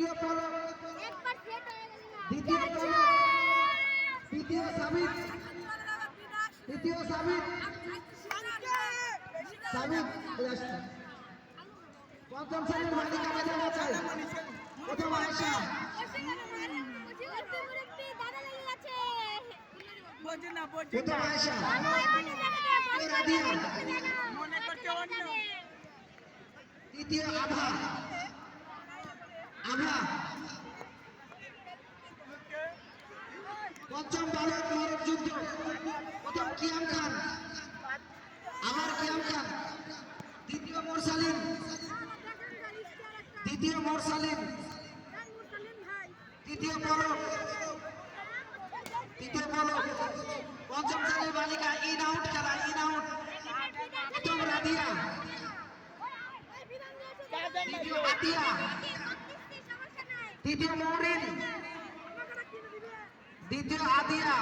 দ্বিতীয় না। দ্বিতীয় পলক তৃতীয় সাবিত। তৃতীয় সাবিত। সাবিত পঞ্চম শ্রেণির মালিকা বাজানো চাই। প্রথম আয়সা প্রথম তৃতীয় আভা পঞ্চম ভারত ভারত যুদ্ধ। প্রথম কিয়াম খান। আবার কিয়াম খান। দ্বিতীয় মোরসালিন দ্বিতীয় মোরসালিন তৃতীয় পলক। তৃতীয় পলক। পঞ্চম শ্রেণির বালিকা ইন আউট খেলা ইন আউট প্রথম রাধিয়া। দ্বিতীয় আতিয়া। তৃতীয় মৌরিন। দ্বিতীয় আদিয়া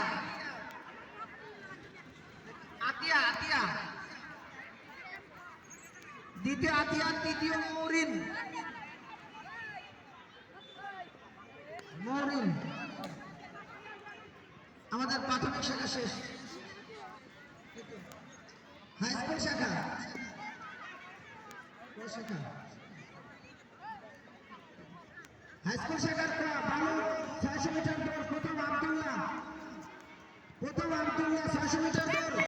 আতিয়া আতিয়া। দ্বিতীয় আতিয়া, তৃতীয় মৌরিন। মৌরিন। আমাদের প্রাথমিক শাখা শেষ। হাই স্কুল শাখা। শাখা? হাই স্কুল শাখার বালু ছয়শো মিটার দৌড় প্রথম আবদুল্লাহ। প্রথম আবদুল্লাহ ছয়শো মিটার দৌড়।